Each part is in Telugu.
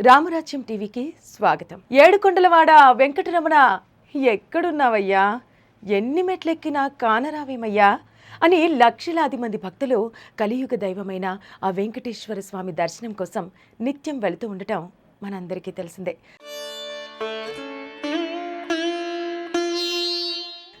రామరాజ్యం టీవీకి స్వాగతం. ఏడుకొండలవాడ వెంకటరమణ ఎక్కడున్నావయ్యా? ఎన్ని మెట్లెక్కినా కానరావేమయ్యా? అని లక్షలాది మంది భక్తులు కలియుగ దైవమైన ఆ వెంకటేశ్వర స్వామి దర్శనం కోసం నిత్యం వెళుతూ ఉండటం మనందరికీ తెలిసిందే.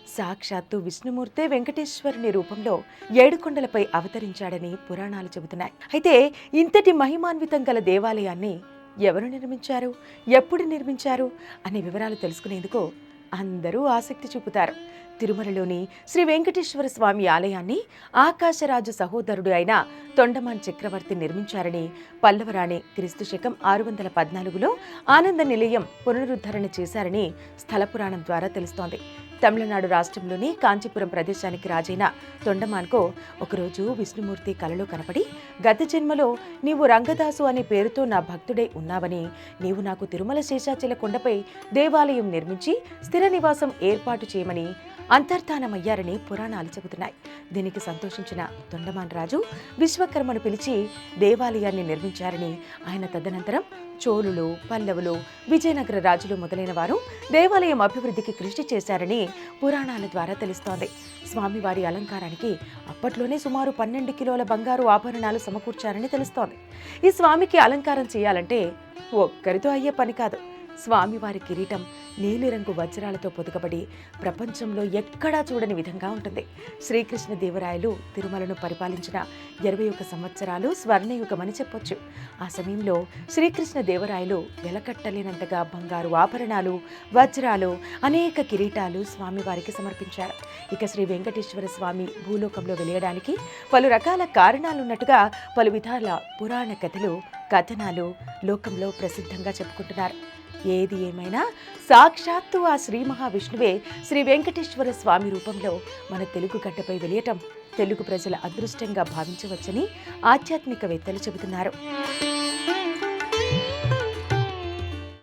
సాక్షాత్తు విష్ణుమూర్తే వెంకటేశ్వరుని రూపంలో ఏడుకొండలపై అవతరించాడని పురాణాలు చెబుతున్నాయి. అయితే ఇంతటి మహిమాన్వితం గల దేవాలయాన్ని ఎవరు నిర్మించారు? ఎప్పుడు నిర్మించారు? అనే వివరాలు తెలుసుకునేందుకు అందరూ ఆసక్తి చూపుతారు. తిరుమలలోని శ్రీ వెంకటేశ్వర స్వామి ఆలయాన్ని ఆకాశరాజు సహోదరుడు అయిన తొండమాన్ చక్రవర్తి నిర్మించారని పల్లవరాణి క్రీస్తు శకం ఆరు వందల పద్నాలుగులో ఆనంద నిలయం పునరుద్ధరణ చేశారని స్థలపురాణం ద్వారా తెలుస్తోంది. తమిళనాడు రాష్ట్రంలోని కాంచీపురం ప్రదేశానికి రాజైన తొండమాన్కు ఒకరోజు విష్ణుమూర్తి కలలో కనపడి గత జన్మలో నీవు రంగదాసు అనే పేరుతో నా భక్తుడై ఉన్నావని నీవు నాకు తిరుమల శేషాచల కొండపై దేవాలయం నిర్మించి స్థిర నివాసం ఏర్పాటు చేయమని అంతర్ధానమయ్యారని పురాణాలు చెబుతున్నాయి. దీనికి సంతోషించిన తొండమాన్ రాజు విశ్వకర్మను పిలిచి దేవాలయాన్ని నిర్మించారని ఆయన తదనంతరం చోళులు పల్లవులు విజయనగర రాజులు మొదలైన వారు దేవాలయం అభివృద్ధికి కృషి చేశారని పురాణాల ద్వారా తెలుస్తోంది. స్వామివారి అలంకారానికి అప్పట్లోనే సుమారు పన్నెండు కిలోల బంగారు ఆభరణాలు సమకూర్చారని తెలుస్తోంది. ఈ స్వామికి అలంకారం చేయాలంటే ఒక్కరితో అయ్యే పని కాదు. స్వామివారి కిరీటం నీలిరంగు వజ్రాలతో పొదుకబడి ప్రపంచంలో ఎక్కడా చూడని విధంగా ఉంటుంది. శ్రీకృష్ణదేవరాయలు తిరుమలను పరిపాలించిన ఇరవై ఒక సంవత్సరాలు స్వర్ణయుగమని చెప్పొచ్చు. ఆ సమయంలో శ్రీకృష్ణదేవరాయలు వెలకట్టలేనంతగా బంగారు ఆభరణాలు వజ్రాలు అనేక కిరీటాలు స్వామివారికి సమర్పించారు. ఇక శ్రీ వెంకటేశ్వర స్వామి భూలోకంలో వెలియడానికి పలు రకాల కారణాలున్నట్టుగా పలు విధాల పురాణ కథలు కథనాలు లోకంలో ప్రసిద్ధంగా చెప్పుకుంటున్నారు. ఏది ఏమైనా సాక్షాత్తు ఆ శ్రీ మహావిష్ణువే శ్రీ వెంకటేశ్వర స్వామి రూపంలో మన తెలుగు గడ్డపై వెలియటం తెలుగు ప్రజల అదృష్టంగా భావించవచ్చని ఆధ్యాత్మికవేత్తలు చెబుతున్నారు.